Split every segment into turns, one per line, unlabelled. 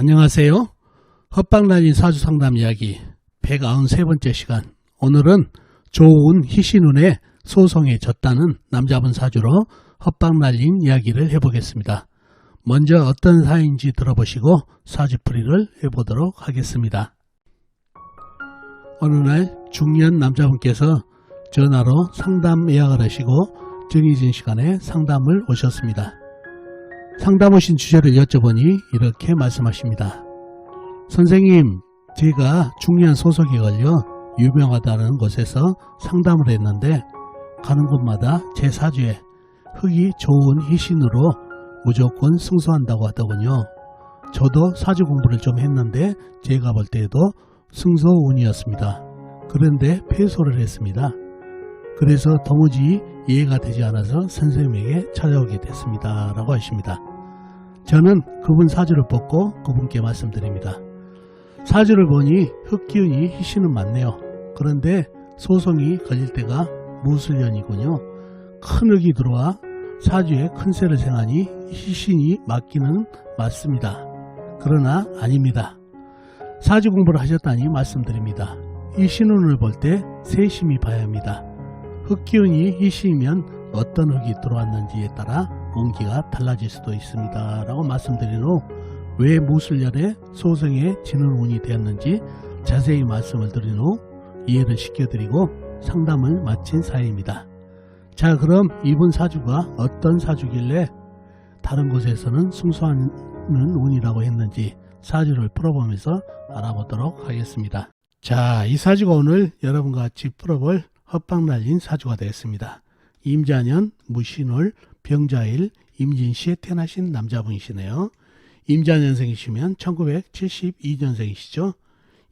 안녕하세요. 헛방날린 사주상담 이야기 193번째 시간. 오늘은 조은 희신운의 소송에 졌다는 남자분 사주로 헛방날린 이야기를 해보겠습니다. 먼저 어떤 사연인지 들어보시고 사주풀이를 해보도록 하겠습니다. 어느 날 중년 남자분께서 전화로 상담 예약을 하시고 정해진 시간에 상담을 오셨습니다. 상담 오신 주제를 여쭤보니 이렇게 말씀하십니다. 선생님, 제가 중요한 소속에 걸려 유명하다는 곳에서 상담을 했는데 가는 곳마다 제 사주에 흙이 좋은 희신으로 무조건 승소한다고 하더군요. 저도 사주 공부를 좀 했는데 제가 볼 때에도 승소운이었습니다. 그런데 패소를 했습니다. 그래서 도무지 이해가 되지 않아서 선생님에게 찾아오게 됐습니다. 라고 하십니다. 저는 그분 사주를 뽑고 그분께 말씀드립니다. 사주를 보니 흑기운이 희신은 많네요. 그런데 소송이 걸릴 때가 무술년이군요. 큰 흑이 들어와 사주에 큰 세를 생하니 희신이 맞기는 맞습니다. 그러나 아닙니다. 사주 공부를 하셨다니 말씀드립니다. 이 신운을 볼 때 세심히 봐야 합니다. 흑기운이 희신이면 어떤 흑이 들어왔는지에 따라 운기가 달라질 수도 있습니다. 라고 말씀드린 후 왜 무술년에 소송에 지는 운이 되었는지 자세히 말씀을 드린 후 이해를 시켜드리고 상담을 마친 사이입니다. 자 그럼 이분 사주가 어떤 사주길래 다른 곳에서는 승소하는 운이라고 했는지 사주를 풀어보면서 알아보도록 하겠습니다. 자, 이 사주가 오늘 여러분과 같이 풀어볼 헛방 날린 사주가 되겠습니다. 임자년, 무신월, 병자일, 임진시에 태어나신 남자분이시네요. 임자년생이시면 1972년생이시죠.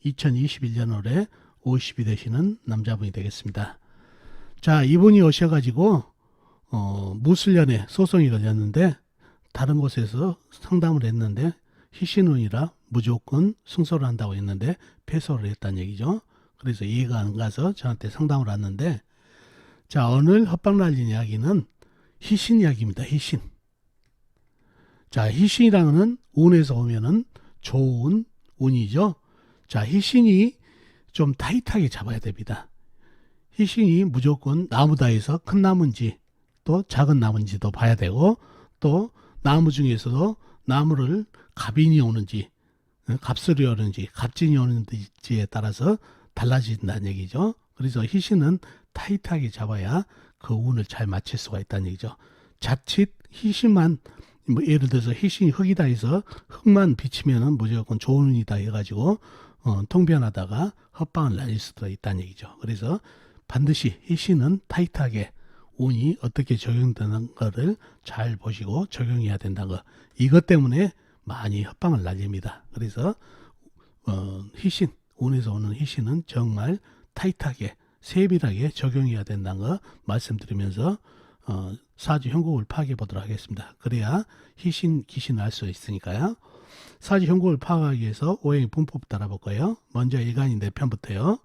2021년 올해 50이 되시는 남자분이 되겠습니다. 자, 이분이 오셔가지고 어, 무술년에 소송이 걸렸는데 다른 곳에서 상담을 했는데 희신운이라 무조건 승소를 한다고 했는데 패소를 했다는 얘기죠. 그래서 이해가 안 가서 저한테 상담을 왔는데 자 오늘 헛방 날린 이야기는 희신 이야기입니다. 희신. 자 희신이라는 운에서 오면은 좋은 운이죠. 자 희신이 좀 타이트하게 잡아야 됩니다. 희신이 무조건 나무다에서 큰 나무인지 또 작은 나무인지도 봐야 되고 또 나무 중에서도 나무를 갑인이 오는지 어, 갑술이 오는지 갑진이 오는지에 따라서 달라진다는 얘기죠. 그래서 희신은 타이트하게 잡아야 그 운을 잘 맞출 수가 있다는 얘기죠. 자칫 희신만 뭐 예를 들어서 희신이 흙이다 해서 흙만 비치면은 무조건 좋은 운이다 해가지고 어, 통변하다가 헛방을 날릴 수도 있다는 얘기죠. 그래서 반드시 희신은 타이트하게 운이 어떻게 적용되는 것을 잘 보시고 적용해야 된다는 거. 이것 때문에 많이 협방을 날립니다. 그래서 어, 희신, 운에서 오는 희신은 정말 타이트하게 세밀하게 적용해야 된다는 거 말씀드리면서 어, 사주 형국을 파악해 보도록 하겠습니다. 그래야 희신, 기신을 알수 있으니까요. 사주 형국을 파악하기 위해서 오행의 분법 따라볼 거예요. 먼저 일간이 내 편부터요.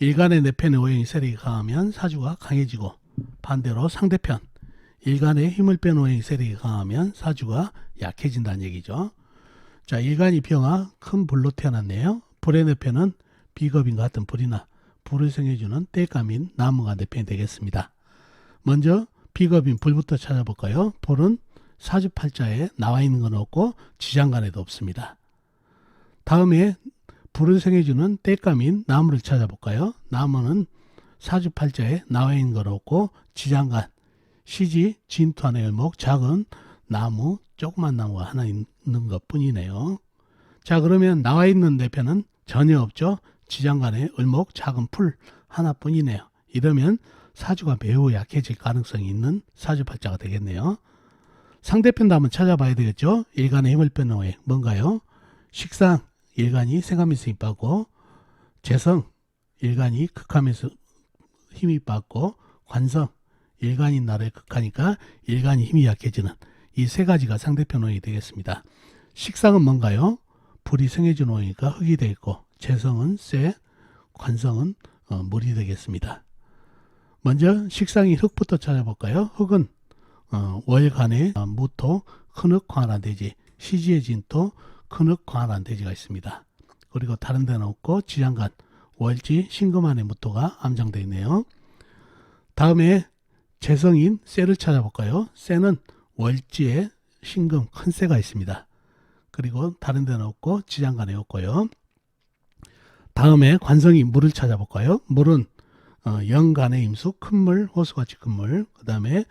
일간의 내 편의 오행이 세력이 강하면 사주가 강해지고 반대로 상대편 일간의 힘을 뺀 오행이 세력이 강하면 사주가 약해진다는 얘기죠. 자, 일간이 병화 큰 불로 태어났네요. 불의 내편은 비겁인 같은 불이나 불을 생겨주는 때감인 나무가 내편이 되겠습니다. 먼저 비겁인 불부터 찾아볼까요? 불은 사주팔자에 나와 있는 건 없고 지장간에도 없습니다. 다음에 불을 생겨주는 때감인 나무를 찾아볼까요? 나무는 사주팔자에 나와 있는 건 없고 지장간, 시지, 안에 열목, 작은 나무, 조그만 나무가 하나 있는 것 뿐이네요. 자, 그러면 나와 있는 대편은 전혀 없죠. 지장간에 을목, 작은 풀 하나뿐이네요. 이러면 사주가 매우 약해질 가능성이 있는 사주팔자가 되겠네요. 상대편도 한번 찾아봐야 되겠죠. 일간의 힘을 빼는 왜 뭔가요? 식상, 일간이 생하면서 힘 받고 재성, 일간이 극하면서 힘이 받고 관성, 일간인 나라에 극하니까 일간이 힘이 약해지는 이 세 가지가 상대편 오행이 되겠습니다. 식상은 뭔가요? 불이 생해준 오행이니까 흙이 되겠고 재성은 쇠, 관성은 어, 물이 되겠습니다. 먼저 식상이 흙부터 찾아볼까요? 흙은 어, 월간의 어, 무토, 큰흙, 관화대지, 시지의 진토, 큰흙 광활한 대지가 있습니다. 그리고 다른 데는 없고 지장간, 월지, 신금안의 무토가 암장되어 있네요. 다음에 재성인 쇠를 찾아볼까요? 쇠는 월지에 신금 큰 쇠가 있습니다. 그리고 다른 데는 없고 지장간에 없고요. 다음에 관성이 물을 찾아볼까요? 물은 어, 연간의 임수, 큰 물, 호수같이 큰 물, 그 다음에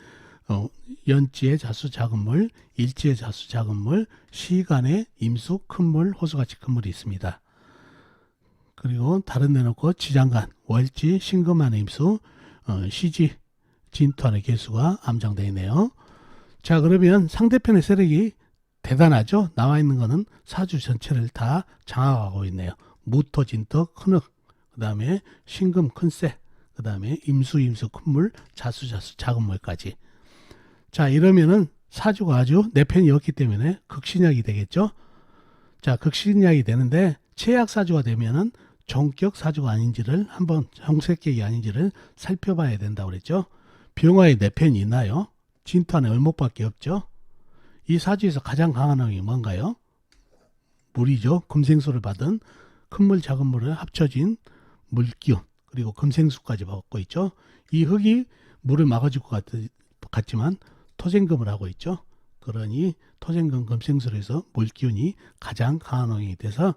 어, 연지의 자수, 작은 물, 일지의 자수, 작은 물, 시간의 임수, 큰 물, 호수같이 큰 물이 있습니다. 그리고 다른 없고 지장간, 월지, 신금안의 임수, 어, 시지, 진토안의 개수가 암장되어 있네요. 자 그러면 상대편의 세력이 대단하죠. 나와 있는 거는 사주 전체를 다 장악하고 있네요. 무토, 진토, 큰흙, 그 다음에 신금, 큰쇠, 그 다음에 임수, 임수, 큰물, 자수, 자수, 작은 물까지. 자 이러면은 사주가 아주 내 편이었기 때문에 극신약이 되겠죠. 자 극신약이 되는데 최악 사주가 되면은 종격 사주가 아닌지를 한번 정색격이 아닌지를 살펴봐야 된다고 그랬죠. 병화의 내 편이 있나요? 진토 안에 얼목밖에 없죠. 이 사주에서 가장 강한 항이 뭔가요? 물이죠. 금생수를 받은 큰 물, 작은 물을 합쳐진 물기운 그리고 금생수까지 받고 있죠. 이 흙이 물을 막아줄 것 같, 같지만 토생금을 하고 있죠. 그러니 토생금 금생수로 해서 물기운이 가장 강한 항이 돼서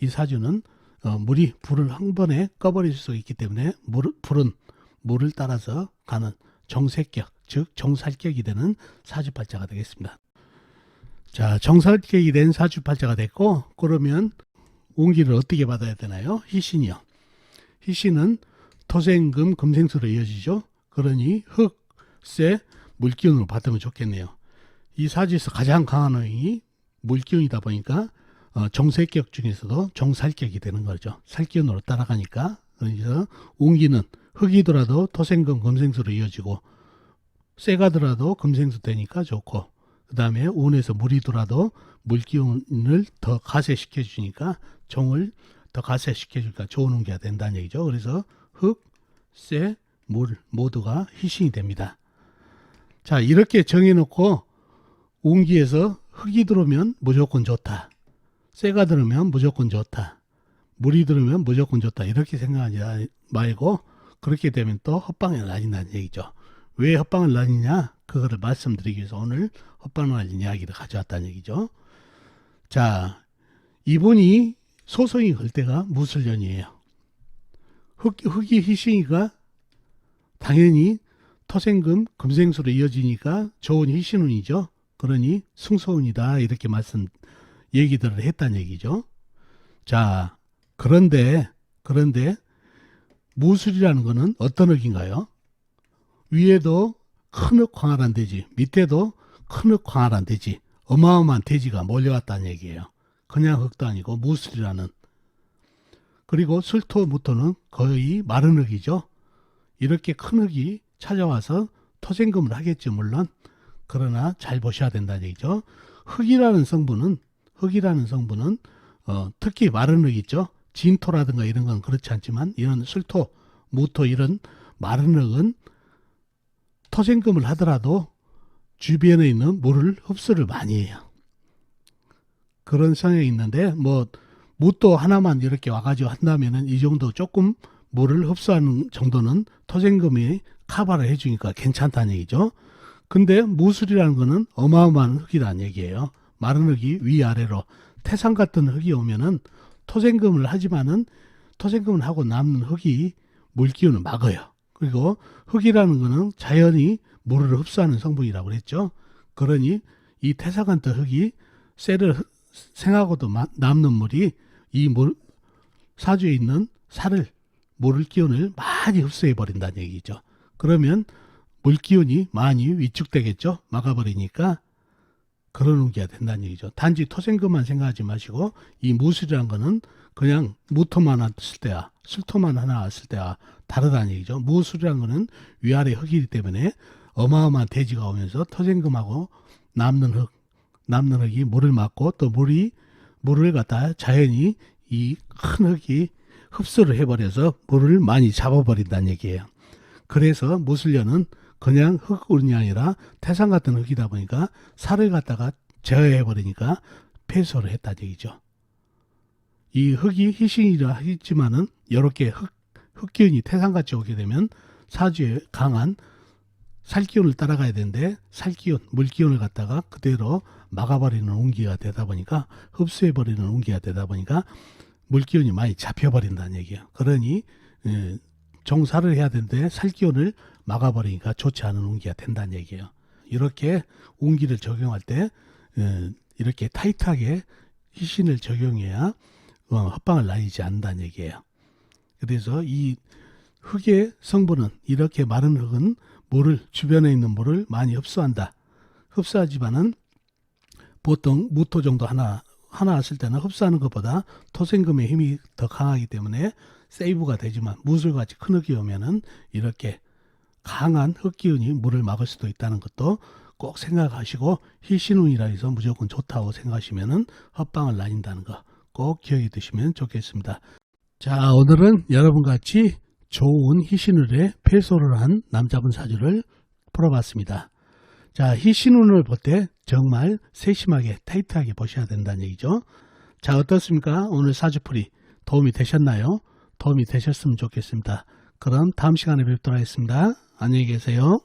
이 사주는 어, 물이 불을 한 번에 꺼버릴 수 있기 때문에 물, 불은 물을 따라서 가는 정색격, 즉 정살격이 되는 사주팔자가 되겠습니다. 자, 정살격이 된 사주팔자가 됐고 그러면 운기를 어떻게 받아야 되나요? 희신이요. 희신은 토생금 금생수로 이어지죠. 그러니 흙, 쇠, 물기운으로 받으면 좋겠네요. 이 사주에서 가장 강한 호행이 물기운이다 보니까 어, 정색격 중에서도 정살격이 되는 거죠. 살기운으로 따라가니까 그래서 운기는 흙이더라도 토생금 금생수로 이어지고 쇠가더라도 금생수 되니까 좋고 그 다음에 운에서 물이더라도 물기운을 더 가세시켜 주니까 정을 더 가세시켜 주니까 좋은 운기가 된다는 얘기죠. 그래서 흙, 쇠, 물 모두가 희신이 됩니다. 자 이렇게 정해놓고 운기에서 흙이 들어오면 무조건 좋다. 쇠가 들으면 무조건 좋다. 물이 들으면 무조건 좋다. 이렇게 생각하지 말고 그렇게 되면 또 헛방에 날린다는 얘기죠. 왜 헛방을 날리냐? 그거를 말씀드리기 위해서 오늘 헛방을 날린 이야기를 가져왔다는 얘기죠. 자, 이분이 소송이 걸 때가 무술 년이에요. 흑, 흑이 희신이가 당연히 토생금, 금생수로 이어지니까 좋은 희신운이죠. 그러니 승소운이다. 이렇게 말씀, 얘기들을 했다는 얘기죠. 자, 그런데, 그런데, 무술이라는 것은 어떤 흙인가요? 위에도 큰흙 광활한 대지, 밑에도 큰흙 광활한 대지, 어마어마한 대지가 몰려왔다는 얘기예요. 그냥 흙도 아니고 무술이라는. 그리고 술토 무토는 거의 마른 흙이죠. 이렇게 큰 흙이 찾아와서 토생금을 하겠죠, 물론. 그러나 잘 보셔야 된다는 얘기죠. 흙이라는 성분은, 흙이라는 성분은, 어, 특히 마른 흙 있죠. 진토라든가 이런 건 그렇지 않지만, 이런 술토, 무토 이런 마른 흙은 토생금을 하더라도 주변에 있는 물을 흡수를 많이 해요. 그런 성향이 있는데 뭐 무도 하나만 이렇게 와가지고 한다면은 이 정도 조금 물을 흡수하는 정도는 토생금이 카바를 해주니까 괜찮다는 얘기죠. 근데 무술이라는 거는 어마어마한 흙이라는 얘기예요. 마른 흙이 위아래로 태산 같은 흙이 오면은 토생금을 하지만은 토생금을 하고 남는 흙이 물기운을 막아요. 그리고 흙이라는 거는 자연히 물을 흡수하는 성분이라고 그랬죠. 그러니 이 태사간트 흙이 쇠를 생하고도 남는 물이 이 물, 사주에 있는 살을 물을 기운을 많이 흡수해 버린다는 얘기죠. 그러면 물 기운이 많이 위축되겠죠. 막아버리니까 그런 운기가 된다는 얘기죠. 단지 토생금만 생각하지 마시고 이 무술이라는 거는 그냥 무토만 왔을 때와 술토만 하나 왔을 때와 다르다는 얘기죠. 무술이라는 거는 위아래 흙이기 때문에 어마어마한 대지가 오면서 토생금하고 남는 흙, 남는 흙이 물을 막고 또 물이 물을 갖다 자연히 이 큰 흙이 흡수를 해버려서 물을 많이 잡아버린다는 얘기예요. 그래서 무술련은 그냥 흙운이 아니라 태산 같은 흙이다 보니까 살을 갖다가 제어해버리니까 폐소를 했다는 얘기죠. 이 흙이 희신이라 했지만은 이렇게 흙, 흙기운이 태산같이 오게 되면 사주에 강한 살기운을 따라가야 되는데 살기운, 물기운을 갖다가 그대로 막아버리는 운기가 되다 보니까 흡수해버리는 운기가 되다 보니까 물기운이 많이 잡혀버린다는 얘기예요. 그러니 에, 정사를 해야 되는데 살기운을 막아버리니까 좋지 않은 운기가 된다는 얘기예요. 이렇게 운기를 적용할 때 에, 이렇게 타이트하게 희신을 적용해야 어, 헛방을 날리지 않는다는 얘기예요. 그래서 이 흙의 성분은 이렇게 마른 흙은 물을 주변에 있는 물을 많이 흡수한다. 흡수하지만은 보통 무토 정도 하나 하나 왔을 때는 흡수하는 것보다 토생금의 힘이 더 강하기 때문에 세이브가 되지만 무술같이 큰 흙이 오면은 이렇게 강한 흙기운이 물을 막을 수도 있다는 것도 꼭 생각하시고 희신운이라 해서 무조건 좋다고 생각하시면은 헛방을 날린다는 거 꼭 기억해 두시면 좋겠습니다. 자, 오늘은 여러분 같이 좋은 희신운에 패소를 한 남자분 사주를 풀어봤습니다. 자, 희신운을 볼 때 정말 세심하게 타이트하게 보셔야 된다는 얘기죠. 자, 어떻습니까? 오늘 사주풀이 도움이 되셨나요? 도움이 되셨으면 좋겠습니다. 그럼 다음 시간에 뵙도록 하겠습니다. 안녕히 계세요.